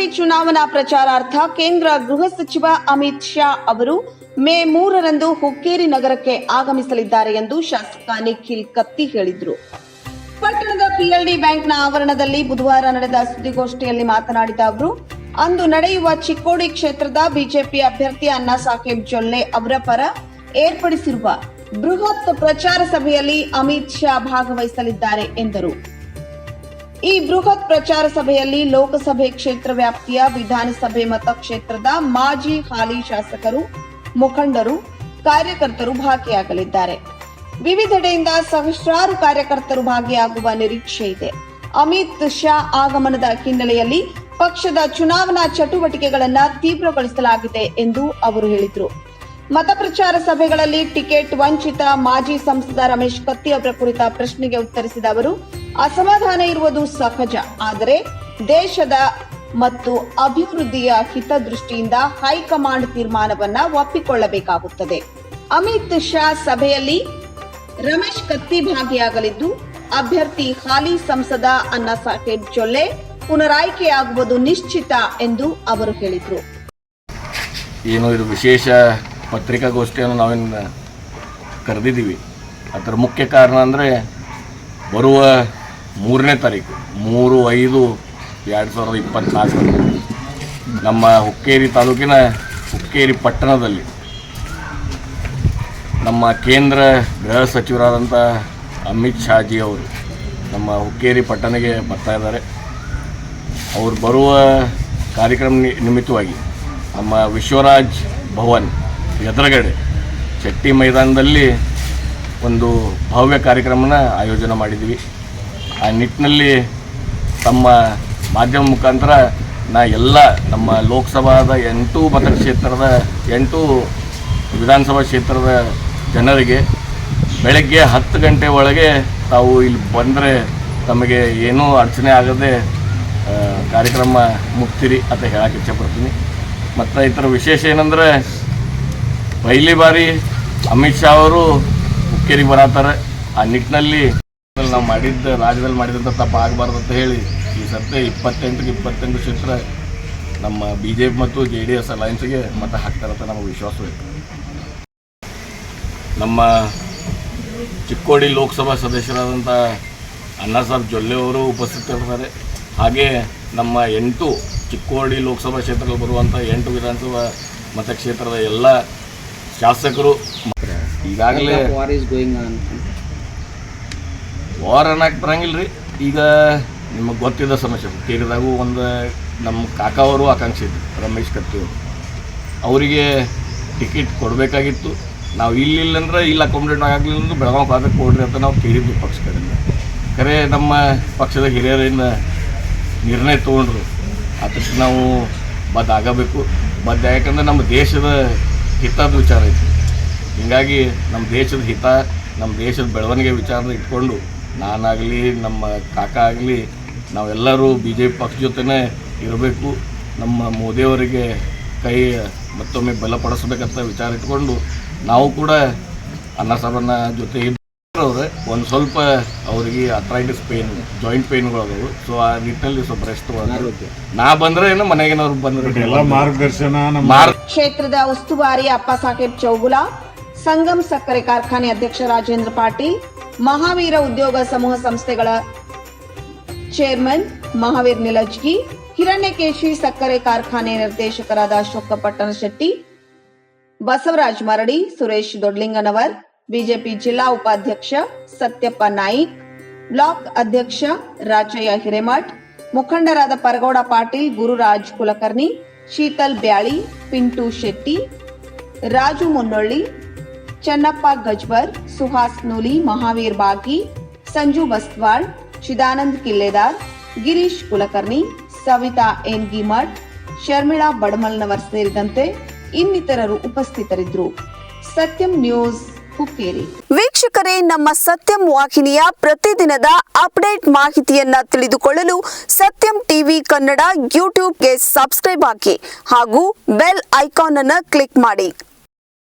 ಲೋಕಸಭೆ ಚುನಾವಣಾ ಪ್ರಚಾರಾರ್ಥ ಕೇಂದ್ರ ಗೃಹ ಸಚಿವ ಅಮಿತ್ ಶಾ ಅವರು ಮೇ ಮೂರರಂದು ಹುಕ್ಕೇರಿ ನಗರಕ್ಕೆ ಆಗಮಿಸಲಿದ್ದಾರೆ ಎಂದು ಶಾಸಕ ನಿಖಿಲ್ ಕತ್ತಿ ಹೇಳಿದರು. ಪಟ್ಟಣದ ಪಿಎಲ್ಡಿ ಬ್ಯಾಂಕ್ನ ಆವರಣದಲ್ಲಿ ಬುಧವಾರ ನಡೆದ ಸುದ್ದಿಗೋಷ್ಠಿಯಲ್ಲಿ ಮಾತನಾಡಿದ ಅವರು, ಅಂದು ನಡೆಯುವ ಚಿಕ್ಕೋಡಿ ಕ್ಷೇತ್ರದ ಬಿಜೆಪಿ ಅಭ್ಯರ್ಥಿ ಅಣ್ಣಾ ಸಾಹೇಬ್ ಜೊಲ್ಲೆ ಅವರ ಪರ ಏರ್ಪಡಿಸಿರುವ ಬೃಹತ್ ಪ್ರಚಾರ ಸಭೆಯಲ್ಲಿ ಅಮಿತ್ ಶಾ ಭಾಗವಹಿಸಲಿದ್ದಾರೆ ಎಂದರು. ಈ ಬೃಹತ್ ಪ್ರಚಾರ ಸಭೆಯಲ್ಲಿ ಲೋಕಸಭೆ ಕ್ಷೇತ್ರ ವ್ಯಾಪ್ತಿಯ ವಿಧಾನಸಭೆ ಮತಕ್ಷೇತ್ರದ ಮಾಜಿ ಹಾಲಿ ಶಾಸಕರು, ಮುಖಂಡರು, ಕಾರ್ಯಕರ್ತರು ಭಾಗಿಯಾಗಲಿದ್ದಾರೆ. ವಿವಿಧೆಡೆಯಿಂದ ಸಹಸ್ರಾರು ಕಾರ್ಯಕರ್ತರು ಭಾಗಿಯಾಗುವ ನಿರೀಕ್ಷೆ ಇದೆ. ಅಮಿತ್ ಶಾ ಆಗಮನದ ಹಿನ್ನೆಲೆಯಲ್ಲಿ ಪಕ್ಷದ ಚುನಾವಣಾ ಚಟುವಟಿಕೆಗಳನ್ನು ತೀವ್ರಗೊಳಿಸಲಾಗಿದೆ ಎಂದು ಅವರು ಹೇಳಿದರು. ಮತಪ್ರಚಾರ ಸಭೆಗಳಲ್ಲಿ ಟಿಕೆಟ್ ವಂಚಿತ ಮಾಜಿ ಸಂಸದ ರಮೇಶ್ ಕತ್ತಿ ಅವರ ಕುರಿತ ಪ್ರಶ್ನೆಗೆ ಉತ್ತರಿಸಿದ ಅವರು ಅಸಮಾಧಾನ ಇರುವುದು ಸಹಜ, ಆದರೆ ದೇಶದ ಮತ್ತು ಅಭಿವೃದ್ಧಿಯ ಹಿತದೃಷ್ಟಿಯಿಂದ ಹೈಕಮಾಂಡ್ ತೀರ್ಮಾನವನ್ನ ಒಪ್ಪಿಕೊಳ್ಳಬೇಕಾಗುತ್ತದೆ. ಅಮಿತ್ ಶಾ ಸಭೆಯಲ್ಲಿ ರಮೇಶ್ ಕತ್ತಿ ಭಾಗಿಯಾಗಲಿದ್ದು ಅಭ್ಯರ್ಥಿ ಹಾಲಿ ಸಂಸದ ಅನ್ನ ಸಾಹೇಬ್ ಜೊಲ್ಲೆ ಪುನರಾಯ್ಕೆಯಾಗುವುದು ನಿಶ್ಚಿತ ಎಂದು ಅವರು ಹೇಳಿದರು. ಏನು ಇದು ವಿಶೇಷ ಪತ್ರಿಕಾಗೋಷ್ಠಿಯನ್ನು ನಾವೇನು ಕರೆದಿದ್ದೀವಿ. ಅದರ ಮುಖ್ಯ ಕಾರಣ ಅಂದರೆ ಬರುವ ಮೂರನೇ ತಾರೀಕು. ಮೂರು, ಐದು, ಎರಡು ಸಾವಿರದ ಇಪ್ಪತ್ತ್ನಾಲ್ಕರಂದು ನಮ್ಮ ಹುಕ್ಕೇರಿ ತಾಲೂಕಿನ ಹುಕ್ಕೇರಿ ಪಟ್ಟಣದಲ್ಲಿ ನಮ್ಮ ಕೇಂದ್ರ ಗೃಹ ಸಚಿವರಾದಂಥ ಅಮಿತ್ ಶಾಜಿ ಅವರು ನಮ್ಮ ಹುಕ್ಕೇರಿ ಪಟ್ಟಣಕ್ಕೆ ಬರ್ತಾ ಇದ್ದಾರೆ. ಅವರು ಬರುವ ಕಾರ್ಯಕ್ರಮ ನಿಮಿತ್ತವಾಗಿ ನಮ್ಮ ವಿಶ್ವರಾಜ್ ಭವನ್ ಎದುರುಗಡೆ ಶೆಟ್ಟಿ ಮೈದಾನದಲ್ಲಿ ಒಂದು ಭವ್ಯ ಕಾರ್ಯಕ್ರಮನ ಆಯೋಜನೆ ಮಾಡಿದ್ವಿ. ಆ ನಿಟ್ಟಿನಲ್ಲಿ ತಮ್ಮ ಮಾಧ್ಯಮ ಮುಖಾಂತರ ನಾ ಎಲ್ಲ ನಮ್ಮ ಲೋಕಸಭಾದ ಎಂಟು ಮತಕ್ಷೇತ್ರದ, ಎಂಟು ವಿಧಾನಸಭಾ ಕ್ಷೇತ್ರದ ಜನರಿಗೆ ಬೆಳಗ್ಗೆ ಹತ್ತು ಗಂಟೆ ಒಳಗೆ ತಾವು ಇಲ್ಲಿ ಬಂದರೆ ತಮಗೆ ಏನೂ ಅಡಚಣೆ ಆಗದೆ ಕಾರ್ಯಕ್ರಮ ಮುಗ್ತೀರಿ ಅಂತ ಹೇಳಕ್ಕೆ ಇಚ್ಛೆಪಡ್ತೀನಿ. ಮತ್ತು ಇತರ ವಿಶೇಷ ಏನಂದರೆ ಪೈಲಿ ಬಾರಿ ಅಮಿತ್ ಶಾ ಅವರು ಹುಕ್ಕೇರಿಗೆ ಬರತ್ತಾರೆ ಆ ನಿಟ್ಟಿನಲ್ಲಿ ನಾವು ಮಾಡಿದ್ದ ರಾಜ್ಯದಲ್ಲಿ ಮಾಡಿದಂಥ ತಪ್ಪು ಆಗಬಾರ್ದು ಅಂತ ಹೇಳಿ ಈ ಸದ್ಯ ಇಪ್ಪತ್ತೆಂಟಕ್ಕೆ ಇಪ್ಪತ್ತೆಂಟು ಕ್ಷೇತ್ರ ನಮ್ಮ ಬಿ ಜೆ ಪಿ ಮತ್ತು ಜೆ ಡಿ ಎಸ್ ಅಲಯನ್ಸ್ಗೆ ಮತ ಹಾಕ್ತಾರಂತ ನಮಗೆ ವಿಶ್ವಾಸವೇ ನಮ್ಮ ಚಿಕ್ಕೋಡಿ ಲೋಕಸಭಾ ಸದಸ್ಯರಾದಂಥ ಅಣ್ಣಾ ಸಾಹೇಬ್ ಜೊಲ್ಲೆ ಅವರು ಉಪಸ್ಥಿತರಿದ್ದಾರೆ. ಹಾಗೆ ನಮ್ಮ ಎಂಟು ಚಿಕ್ಕೋಡಿ ಲೋಕಸಭಾ ಕ್ಷೇತ್ರದಲ್ಲಿ ಬರುವಂಥ ಎಂಟು ವಿಧಾನಸಭಾ ಮತಕ್ಷೇತ್ರದ ಎಲ್ಲ ಶಾಸಕರು ಈಗಾಗಲೇ ವಾರ್ ಅನ್ನಕ್ಕೆ ಬರಂಗಿಲ್ಲ ರೀ ಈಗ ನಿಮಗೆ ಗೊತ್ತಿದ್ದ ಸಮಸ್ಯೆ ಹುಕ್ಕೇರಿದಾಗೂ ಒಂದು ನಮ್ಮ ಕಾಕಾವರು ಆಕಾಂಕ್ಷೆ ಇದ್ರು, ರಮೇಶ್ ಕತ್ತಿ ಅವರು. ಅವರಿಗೆ ಟಿಕೆಟ್ ಕೊಡಬೇಕಾಗಿತ್ತು. ನಾವು ಇಲ್ಲಿಲ್ಲ ಅಂದ್ರೆ ಇಲ್ಲಿ ಅಕಾಮಿಡೇಟ್ ಆಗಲಿಲ್ಲ ಅಂದ್ರೆ ಬೆಳಗಾವಿ ಪಾದಕ್ಕೆ ಕೊಡ್ರಿ ಅಂತ ನಾವು ಕೇಳಿದ್ವಿ ಪಕ್ಷ ಕಡೆಯಿಂದ ಖರೆ ನಮ್ಮ ಪಕ್ಷದ ಹಿರಿಯರಿಂದ ನಿರ್ಣಯ ತೊಗೊಂಡ್ರು. ಅದಕ್ಕೆ ನಾವು ಬದ್ದಾಗಬೇಕು ಬದ್ಧ ಯಾಕಂದ್ರೆ ನಮ್ಮ ದೇಶದ ಹಿತದ ವಿಚಾರ ಐತಿ. ಹೀಗಾಗಿ ನಮ್ಮ ದೇಶದ ಹಿತ, ನಮ್ಮ ದೇಶದ ಬೆಳವಣಿಗೆ ವಿಚಾರ ಇಟ್ಕೊಂಡು ನಾನಾಗಲಿ ನಮ್ಮ ಕಾಕ ಆಗಲಿ ನಾವೆಲ್ಲರೂ ಬಿ ಜೆ ಪಿ ಪಕ್ಷ ಜೊತೆನೇ ಇರಬೇಕು. ನಮ್ಮ ಮೋದಿಯವರಿಗೆ ಕೈ ಮತ್ತೊಮ್ಮೆ ಬಲಪಡಿಸ್ಬೇಕಂತ ವಿಚಾರ ಇಟ್ಕೊಂಡು ನಾವು ಕೂಡ ಅನ್ನ ಸಾಬನ್ನ ಜೊತೆ ಇದ್ದವ್ರೆ ಒಂದು ಸ್ವಲ್ಪ ಅವರಿಗೆ ಅಥ್ರೈಟಿಸ್ ಪೇನ್ ಜಾಯಿಂಟ್ ಪೇನ್ಗಳು ಅದಾವು ಸೊ ಆ ನಿಟ್ಟಿನಲ್ಲಿ ಸ್ವಲ್ಪ ರೆಸ್ಟ್ ನಾ ಬಂದ್ರೆ ಏನು ಮನೆಗೇನವ್ರು ಬಂದ್ರೆ ಎಲ್ಲ ಮಾರ್ಗದರ್ಶನ ಕ್ಷೇತ್ರದ ಉಸ್ತುವಾರಿ ಅಪ್ಪ ಸಾಹೇಬ್ ಚೌಗುಲ ಸಂಗಮ್ ಸಕ್ಕರೆ ಕಾರ್ಖಾನೆ ಅಧ್ಯಕ್ಷ ರಾಜೇಂದ್ರ ಪಾಟೀಲ್ ಮಹಾವೀರ ಉದ್ಯೋಗ ಸಮೂಹ ಸಂಸ್ಥೆಗಳ ಚೇರ್ಮನ್ ಮಹಾವೀರ್ ನಿಲಜ್ಗಿ ಹಿರಣ್ಯಕೇಶಿ ಸಕ್ಕರೆ ಕಾರ್ಖಾನೆ ನಿರ್ದೇಶಕರಾದ ಅಶೋಕ ಪಟ್ಟಣ ಶೆಟ್ಟಿ, ಬಸವರಾಜ್ ಮರಡಿ, ಸುರೇಶ್ ದೊಡ್ಲಿಂಗನವರ್, ಬಿಜೆಪಿ ಜಿಲ್ಲಾ ಉಪಾಧ್ಯಕ್ಷ ಸತ್ಯಪ್ಪ ನಾಯಿಕ್, ಬ್ಲಾಕ್ ಅಧ್ಯಕ್ಷ ರಾಜಯ್ಯ ಹಿರೇಮಠ್, ಮುಖಂಡರಾದ ಪರಗೌಡ ಪಾಟೀಲ್, ಗುರುರಾಜ್ ಕುಲಕರ್ಣಿ, ಶೀತಲ್ ಬ್ಯಾಳಿ, ಪಿಂಟು ಶೆಟ್ಟಿ, ರಾಜು ಮುನ್ನೊಳ್ಳಿ ಚನ್ನಪ್ಪ ಗಜ್ವರ್, ಸುಹಾಸ್ ನೂಲಿ, ಮಹಾವೀರ್ ಬಾಗಿ, ಸಂಜು ಬಸ್ವಾಳ್ ಚಿದಾನಂದ್ ಕಿಲ್ಲೆದಾರ್, ಗಿರೀಶ್ ಕುಲಕರ್ಣಿ, ಸವಿತಾ ಎನ್ಗಿಮಠ್ ಶರ್ಮಿಳಾ ಬಡಮಲ್ನವರ್ ಸೇರಿದಂತೆ ಇನ್ನಿತರರು ಉಪಸ್ಥಿತರಿದ್ದರು. ಸತ್ಯಂ ನ್ಯೂಸ್ ಹುಕ್ಕೇರಿ. ವೀಕ್ಷಕರೇ, ನಮ್ಮ ಸತ್ಯಂ ವಾಹಿನಿಯ ಪ್ರತಿದಿನದ ಅಪ್ಡೇಟ್ ಮಾಹಿತಿಯನ್ನ ತಿಳಿದುಕೊಳ್ಳಲು ಸತ್ಯಂ ಟಿವಿ ಕನ್ನಡ ಯೂಟ್ಯೂಬ್ಗೆ ಸಬ್ಸ್ಕ್ರೈಬ್ ಹಾಕಿ ಹಾಗೂ ಬೆಲ್ ಐಕಾನ್ ಅನ್ನು ಕ್ಲಿಕ್ ಮಾಡಿ.